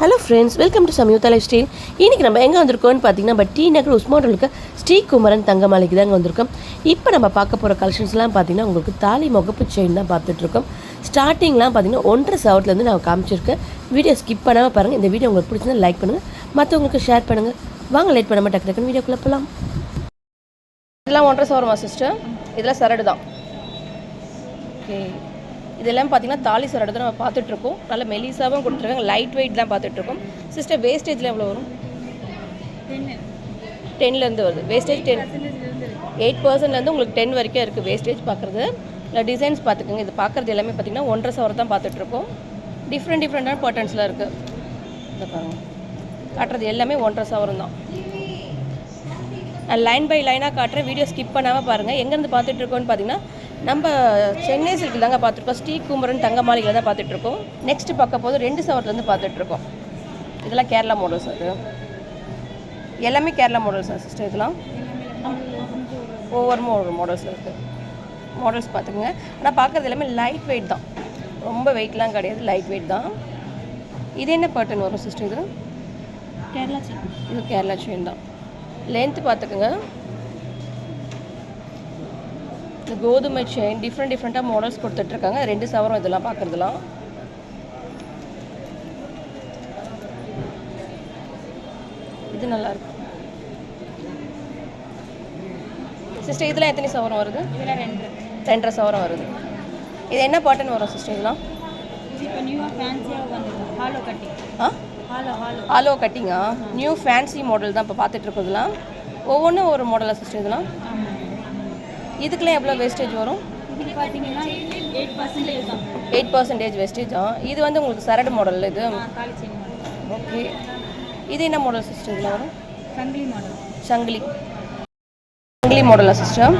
Hello friends welcome to Samyuktha lifestyle இன்றைக்கி நம்ம எங்கே வந்திருக்கோம்னு பார்த்தீங்கன்னா நம்ம டி நகர் உஸ்மானில் இருக்க ஸ்ரீகுமரன் தங்கமாலைக்கு தாங்க வந்திருக்கோம். இப்போ நம்ம பார்க்க போகிற கலெக்ஷன்ஸ்லாம் பார்த்தீங்கன்னா உங்களுக்கு தாலி முகப்பு செயின் தான் பார்த்துட்ருக்கோம் ஸ்டார்டிங்லாம் பார்த்தீங்கன்னா ஒன்றரை சவரத்துலேருந்து நான் காமிச்சிருக்கேன். வீடியோ ஸ்கிப் பண்ணாமல் பாருங்கள் இந்த வீடியோ உங்களுக்கு பிடிச்சிருந்தா லைக் பண்ணுங்கள் மற்றவங்களுக்கு ஷேர் பண்ணுங்கள் வாங்க லேட் பண்ணாமல் டக்கு டக்குன்னு வீடியோக்குள்ளே போகலாம் இதெல்லாம் ஒன்றரை சவரமா சிஸ்டர் இதெல்லாம் சரடு தான். ஓகே இதெல்லாம் பார்த்தீங்கன்னா தாலி சரடு தான் நம்ம பார்த்துட்ருக்கோம். நல்ல மெலிசாவும் கொடுத்துருக்காங்க. லைட் வெயிட் தான் பார்த்துட்ருக்கோம். சிஸ்டர் வேஸ்டேஜில் எவ்வளோ வரும்? டென்லேருந்து வருது. வேஸ்டேஜ் டென் எயிட் பர்சன்ட்லேருந்து உங்களுக்கு டென் வரைக்கும் இருக்குது வேஸ்டேஜ் பார்க்குறது. இல்லை டிசைன்ஸ் பார்த்துக்கோங்க. இது பார்க்குறது எல்லாமே பார்த்தீங்கன்னா ஒன்றரை சவரம் தான் பார்த்துட்ருக்கோம். டிஃப்ரெண்ட் டிஃப்ரெண்ட்டான பேட்டர்ன்ஸில் இருக்குது இந்த பாருங்க. காட்டுறது எல்லாமே ஒன்றரை சவரம் தான். நான் லைன் பை லைனாக காட்டுறேன். வீடியோ ஸ்கிப் பண்ணாமல் பாருங்கள் எங்கேருந்து பார்த்துட்டு இருக்கோம்னு பார்த்தீங்கன்னா நம்ம சென்னை சில்கில் தாங்க பார்த்துருக்கோம். ஸ்ரீ குமரன் தங்க மாளிகையில் தான் பார்த்துட்டு இருக்கோம் நெக்ஸ்ட் பார்க்க போது ரெண்டு சவரத்துலேருந்து பார்த்துட்டு இருக்கோம் இதெல்லாம் கேரளா மாடல்ஸ் அது. எல்லாமே கேரளா மாடல்ஸ் தான் சிஸ்டர் இதெல்லாம்? ஒவ்வொரு ஒவ்வொரு மாடல்ஸ் இருக்குது மாடல்ஸ் பார்த்துக்குங்க. ஆனால் பார்க்குறது எல்லாமே லைட் வெயிட் தான். ரொம்ப வெயிட்லாம் கிடையாது லைட் வெயிட் தான். இது என்ன பேட்டர்ன் வரும் சிஸ்டர் இது? கேரளா செயின் இது கேரளா செயின் தான். லென்த்து பார்த்துக்குங்க. கோதுமை செயின் டிஃப்ரெண்ட் டிஃப்ரெண்ட்டாக மாடல்ஸ் கொடுத்துட்ருக்காங்க. ரெண்டு சவரம் இதெல்லாம் பார்க்குறதுலாம். இது நல்லா இருக்கு சிஸ்டர் இதெல்லாம் எத்தனை சவரம் வருது? ரெண்டு. ரெண்டரை சவரம் வருது. இது என்ன பாட்டன் வரும் சிஸ்டர் இதெல்லாம்? ஹாலோ கட்டிங்கா நியூ ஃபேன்சி மாடல் தான் இப்போ பார்த்துட்டு இருக்கிறதுலாம் ஒவ்வொன்றும் ஒரு மாடலாக சிஸ்டர் இதெல்லாம்? ஆமாம் இதுக்கெல்லாம் எவ்வளோ வேஸ்டேஜ் வரும்? இது பார்த்தீங்கன்னா எயிட் பர்சன்டேஜ் தான். எயிட் பர்சன்டேஜ் வேஸ்டேஜா இது வந்து உங்களுக்கு சரடு மாடல் இது? ஓகே இது என்ன மாடல் சிஸ்டர் இதில் வரும்? சங்கிலி மாடல் சங்கிலி. சங்கிலி மாடலா சிஸ்டர்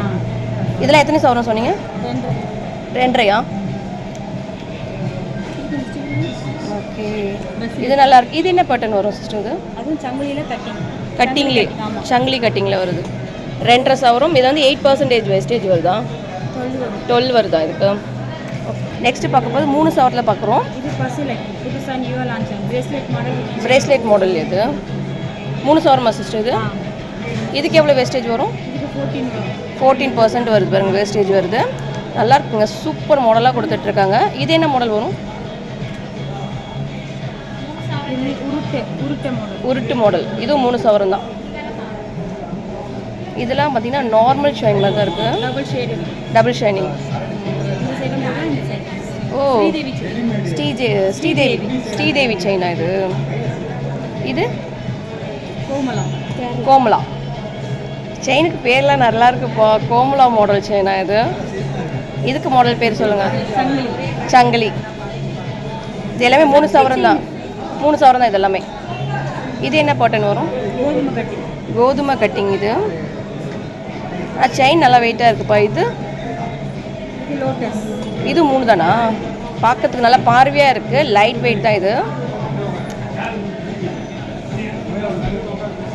இதெல்லாம் எத்தனை சவரம் சொன்னீங்க? ரெண்டு ரெண்டரையா? ஓகே இது நல்லா இருக்கு. இது என்ன பேட்டர்ன் வரும் சிஸ்டர் இது? அதுவும் சங்கிலியில் கட்டிங் கட்டிங்லே சங்கிலி கட்டிங்கில் வருது. ரெண்டரை சவரம். இது வந்து எயிட் பர்சன்டேஜ் வேஸ்டேஜ் வருதா டுவெல் வருதா இதுக்கு? நெக்ஸ்ட் பார்க்க போது மூணு சவரத்தில் பார்க்குறோம். பிரேஸ்லெட் மாடல் இது. மூணு சவரமா சிஸ்டர் இது? இதுக்கு எவ்வளோ வேஸ்டேஜ் வரும்? ஃபோர்டீன் பர்சன்ட் வருது பாருங்க வேஸ்டேஜ் வருது. நல்லா இருக்குங்க சூப்பர் மாடலாக கொடுத்துட்ருக்காங்க இது என்ன மாடல் வரும்? உருட்டு மாடல் இதுவும் மூணு சவரம் தான். இதெல்லாம் பார்த்தீங்கன்னா நார்மல் ஷைனில் தான் இருக்குது டபுள் ஷேடு டபுள் ஷைனிங் ஓ. ஸ்ரீஜே ஸ்ரீதேவி ஸ்ரீதேவி. செயினா இது? இது? கேரளா கோமலா செயினுக்கு பேர்லாம் நல்லா இருக்குப்பா. கோமலா மாடல் செயினா இது? இதுக்கு மாடல் பேர் சொல்லுங்கள் சங்கிலி. இது எல்லாமே மூணு சவரம் தான். மூணு சவரம் தான் இது எல்லாமே. இது என்ன பாட்டன் வரும்? கோதுமை கட்டிங் இது. செயின் நல்லா வெயிட்டாக இருக்குப்பா இது. இது இது மூணு தானா பார்க்கறதுக்கு நல்லா பார்வையாக இருக்குது லைட் வெயிட் தான் இது.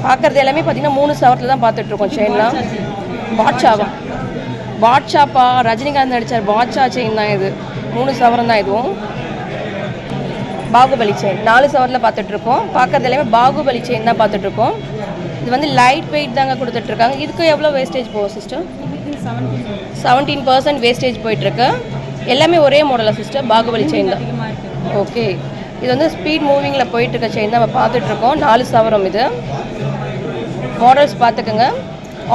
பார்க்குறது எல்லாமே பார்த்தீங்கன்னா மூணு சவரத்தில் தான் பார்த்துட்ருக்கோம் செயின்லாம் பாட்ஷாவா பாட்ஷாப்பா ரஜினிகாந்த் நடித்தார் பாட்ஷா செயின் தான் இது. மூணு சவரம் தான் இதுவும். பாகுபலி செயின் நாலு சவரில் பார்த்துட்ருக்கோம் பார்க்குறது எல்லாமே பாகுபலி செயின் தான் பார்த்துட்ருக்கோம் இது வந்து லைட் வெயிட் தாங்க கொடுத்துட்ருக்காங்க. இதுக்கு எவ்வளோ வேஸ்டேஜ் போகும் சிஸ்டர் செவன்டீன் பர்சன்ட் வேஸ்டேஜ் போயிட்டுருக்கு எல்லாமே ஒரே மாடலாக சிஸ்டர் பாகுபலி செயின் தான். ஓகே இது வந்து ஸ்பீட் மூவிங்கில் போயிட்டுருக்க செயின் தான் நம்ம பார்த்துட்ருக்கோம். நாலு சவரம் இது. மாடல்ஸ் பார்த்துக்கோங்க.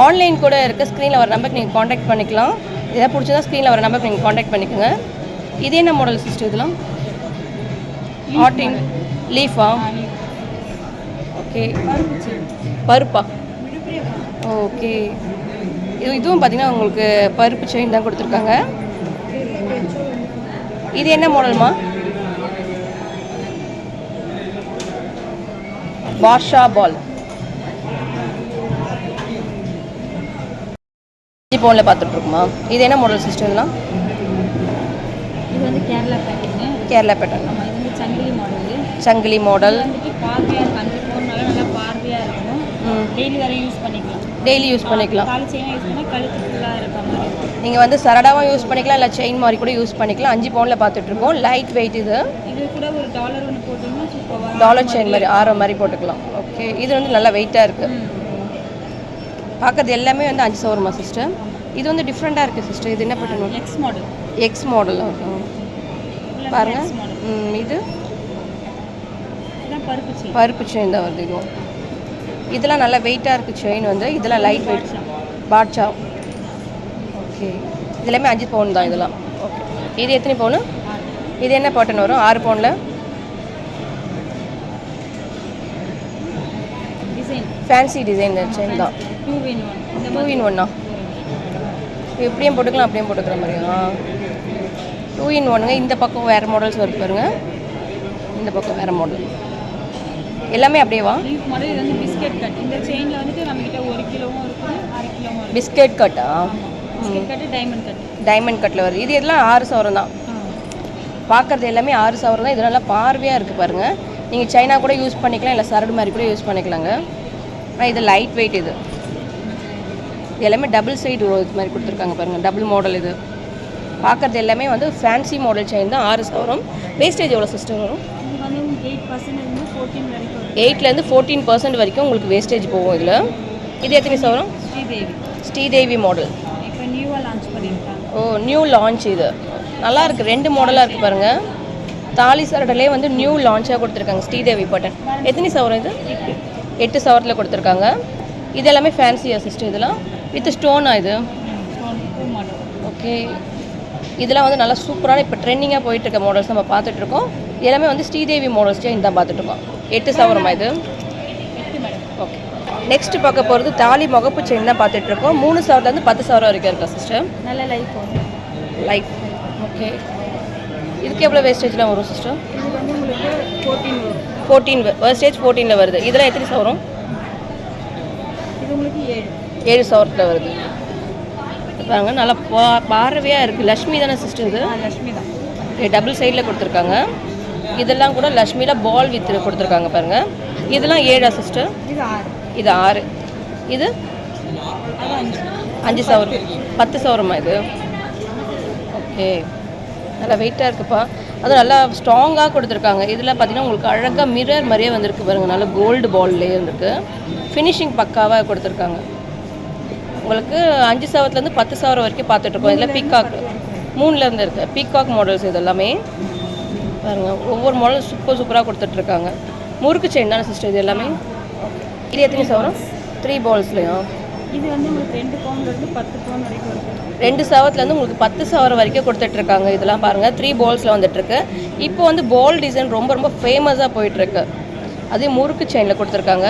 ஆன்லைன் கூட இருக்க. ஸ்க்ரீனில் வர நம்பருக்கு நீங்கள் காண்டாக்ட் பண்ணிக்கலாம். எதாவது பிடிச்சதா ஸ்க்ரீனில் வர நம்பருக்கு நீங்கள் காண்டாக்ட் பண்ணிக்கோங்க. இது என்ன மாடல் சிஸ்டர் இதெல்லாம்? ஆட்டின் லீஃபா ஓகே. பருப்பு? ஓகே. இது இதுவும் பார்த்தீங்கன்னா உங்களுக்கு பருப்பு செயின் தான் கொடுத்துருக்காங்க. இது என்ன மாடல்மா? பாஷா பால். போனில் பார்த்துட்ருக்குமா? இது என்ன மாடல் சிஸ்டம் இதெல்லாம்? இது வந்து கேரளா பேக்கிங்கு கேரளா பேட்டர்ன் சங்கிலி மாடலு சங்கிலி மாடல் வந்துட்டு பார்வையாக இருக்கும் அந்த ஃபோன் நல்லா நல்லா பார்வையாக இருக்கும் ம் டெய்லி வரை யூஸ் பண்ணிக்கலாம். டெய்லி யூஸ் பண்ணிக்கலாம். தாலி செயினாக யூஸ் பண்ணால் கழுத்து ஃபுல்லாக இருக்க மாதிரி நீங்கள் வந்து சரடாவும் யூஸ் பண்ணிக்கலாம் இல்லை செயின் மாதிரி கூட யூஸ் பண்ணிக்கலாம். அஞ்சு பவுனில் பார்த்துட்ருக்கோம் லைட் வெயிட் இது. இது கூட ஒரு டாலர் ஒன்று போட்டிங்கன்னா சூப்பராக டாலர் செயின் மாதிரி ஆரோ மாதிரி போட்டுக்கலாம். ஓகே இது வந்து நல்லா வெயிட்டாக இருக்குது பார்க்கறது எல்லாமே வந்து அஞ்சு சவரமா சிஸ்டர் இது வந்து டிஃப்ரெண்ட்டாக இருக்குது சிஸ்டர் இது என்ன பண்ணணும் எக்ஸ் மாடல் எக்ஸ் மாடல் பாருங்க. எக்ஸ் மாடல் ம், இது? செயின் பருப்பு செயின் தான் வருது இதுவும். இதெல்லாம் நல்லா வெயிட்டாக இருக்குது செயின் வந்து. இதெல்லாம் லைட் வெயிட் பாட்ஷா ஓகே இது எல்லாமே அஞ்சு பவுன் தான் இதெல்லாம். ஓகே இது எத்தனை பவுனு இது என்ன பாட்டன் வரும்? ஆறு பவுனில் ஃபேன்சி டிசைன் செயின் தான். டூ இன் ஒன்னா இப்படியும் போட்டுக்கலாம் அப்படியும் போட்டுக்கிற மாதிரியா டூ இன் ஒன்னுங்க இந்த பக்கம் வேறு மாடல்ஸ் வருது பாருங்க. இந்த பக்கம் வேறு மாடல் எல்லாமே அப்படியேவா வந்து பிஸ்கெட் கட் இந்த செயினில் வந்துட்டு நம்மக்கிட்ட ஒரு கிலோவும் இருக்குது அரை கிலோவும் பிஸ்கெட் கட்டா டைமண்ட் கட்டு டைமண்ட் கட்டில் வருது. இது எல்லாம் ஆறு சவரம் தான்? பார்க்குறது எல்லாமே ஆறு சவரம் தான். இது நல்லா பார்வையாக இருக்குது பாருங்கள் நீங்கள் சைனா கூட யூஸ் பண்ணிக்கலாம் இல்லை சரடு மாதிரி கூட யூஸ் பண்ணிக்கலாங்க. ஆனால் இது லைட் வெயிட் இது. இது எல்லாமே டபுள் சைடு இது மாதிரி கொடுத்துருக்காங்க பாருங்கள் டபுள் மாடல் இது. பார்க்குறது எல்லாமே வந்து ஃபேன்சி மாடல் செயின் தான். ஆறு சவரம். வேஸ்டேஜ் எவ்வளோ சிஸ்டம் வரும்? எயிட்லேருந்து ஃபோர்டீன் பர்சன்ட் வரைக்கும் உங்களுக்கு வேஸ்டேஜ் போகும் இதில். இது எத்தனை சவரம் ஸ்ரீதேவி. ஸ்ரீதேவி மாடல் இப்போ நியூவாக லான்ச் பண்ணியிருக்காங்க. ஓ நியூ லான்ச் இது. நல்லா இருக்கு. ரெண்டு மாடலாக இருக்குது பாருங்க. தாலி சரடலே வந்து நியூ லான்ச்சாக கொடுத்துருக்காங்க ஸ்ரீதேவி பட்டன். எத்தனை சவரம் இது? எட்டு. சவரத்தில் கொடுத்துருக்காங்க. இது எல்லாமே ஃபேன்சி அசிஸ்ட் இதெல்லாம் வித் ஸ்டோனா இது? ஓகே இதெல்லாம் வந்து நல்லா சூப்பரான இப்போ ட்ரெண்டிங்காக போயிட்டு இருக்க மாடல்ஸ் நம்ம பார்த்துட்டு இருக்கோம். இது எல்லாமே வந்து ஸ்ரீதேவி மாடல்ஸ் செயின் தான் பார்த்துட்டு இருக்கோம். எட்டு சவரமா இது? ஓகே நெக்ஸ்ட் பார்க்க போகிறது தாலி முகப்பு செயின் தான் பார்த்துட்டு இருக்கோம். மூணு சவரத்துலேருந்து பத்து சவரம் வரைக்கும் இருக்கா சிஸ்டர் நல்ல லைஃப் லைஃப் ஓகே இதுக்கு எவ்வளோ வேஸ்டேஜ்லாம் வரும் சிஸ்டர் ஃபோர்டீன் வேஸ்டேஜ் ஃபோர்டீனில் வருது. இதெல்லாம் எத்தனை சவரம்? இது உங்களுக்கு ஏழு. சவரத்தில் வருது. பாருங்க நல்லா பா பார்வையாக இருக்குது லக்ஷ்மி தானே சிஸ்டர் இது? லக்ஷ்மி தான். டபுள் சைடில் கொடுத்துருக்காங்க. இதெல்லாம் கூட லக்ஷ்மியில் பால் வித் கொடுத்துருக்காங்க பாருங்க. இதெல்லாம் ஏழா சிஸ்டர் இது ஆறு. இது அது அஞ்சு சவரம். பத்து சவரமா இது? ஓகே. நல்லா வெயிட்டாக இருக்குப்பா. அதுவும் நல்லா ஸ்ட்ராங்காக கொடுத்துருக்காங்க. இதில் பார்த்தீங்கன்னா உங்களுக்கு அழகாக மிரர் மாதிரியே வந்திருக்கு பாருங்க. நல்ல கோல்டு பால்லே இருந்திருக்கு ஃபினிஷிங் பக்காவாக கொடுத்துருக்காங்க. உங்களுக்கு அஞ்சு சவரத்துலேருந்து பத்து சவரம் வரைக்கும் பார்த்துட்ருக்கோம் இதில் பீகாக் மூணுலேருந்து இருக்குது பீகாக் மாடல்ஸ் இது எல்லாமே பாருங்க ஒவ்வொரு மாடலும் சூப்பர் சூப்பராக கொடுத்துட்ருக்காங்க. முறுக்கு செயின் தானே சிஸ்டர் இது எல்லாமே? இது எத்தனை சவரம்? த்ரீ பால்ஸ்லையா இது வந்து உங்களுக்கு ரெண்டு பவுண்ட்லேருந்து பத்து பவுண்ட் வரைக்கும் ரெண்டு சவரத்துலேருந்து உங்களுக்கு பத்து சவரம் வரைக்கும் கொடுத்துட்ருக்காங்க இதெல்லாம் பாருங்கள் த்ரீ பால்ஸில் வந்துட்டுருக்கு இப்போ வந்து பால் டிசைன் ரொம்ப ரொம்ப ஃபேமஸாக போயிட்டுருக்கு அதே முறுக்கு செயினில் கொடுத்துருக்காங்க.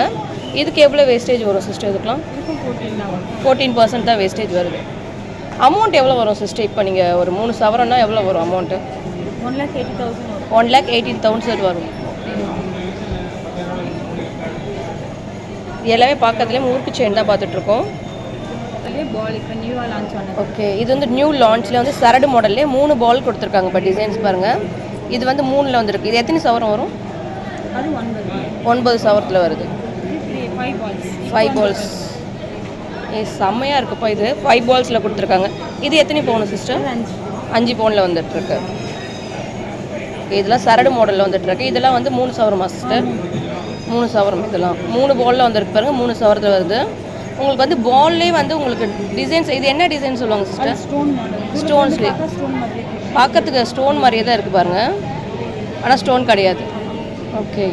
இதுக்கு எவ்வளோ வேஸ்டேஜ் வரும் சிஸ்டர் இதுக்கெலாம் ஃபோர்டீன் பர்சன்ட் தான் வேஸ்டேஜ் வருது. அமௌண்ட் எவ்வளோ வரும் சிஸ்டர் இப்போ நீங்கள் ஒரு மூணு சவரம்னா எவ்வளோ வரும் amount one lakh eighty thousand one lakh eighteen thousand வரும். எல்லாமே பார்க்கறதுலேயே முறுக்கு செயின் தான் பார்த்துட்ருக்கோம். ஓகே இது வந்து நியூ லான்ச்சில் வந்து சரடு மாடல்லே மூணு பால் கொடுத்துருக்காங்க இப்போ டிசைன்ஸ் பாருங்கள் இது வந்து மூணில் வந்துருக்கு. இது எத்தனை சவரம் வரும்? ஒன்பது. சவரத்தில் வருது. ஃபைவ் பால்ஸ் ஏ செம்மையாக இருக்குப்பா இது. ஃபைவ் பால்ஸில் கொடுத்துருக்காங்க. இது எத்தனை பவுன் சிஸ்டர் அஞ்சு. பவுனில் வந்துட்டுருக்கு இதெல்லாம் சரடு மாடலில் வந்துட்டுருக்கு இதெல்லாம் வந்து மூணு சவரமா சிஸ்டர் மூணு சவரம் இதெல்லாம். மூணு பாலில் வந்துருக்கு பாருங்க. மூணு சவரத்தில் வருது. உங்களுக்கு வந்து பால்லே வந்து உங்களுக்கு டிசைன்ஸ் இது என்ன டிசைன் சொல்லுவாங்க சிஸ்டர் ஸ்டோன்ஸ்லேயே. பார்க்கறதுக்கு ஸ்டோன் மாதிரியே தான் இருக்குது பாருங்க. ஆனால் ஸ்டோன் கிடையாது. ஓகே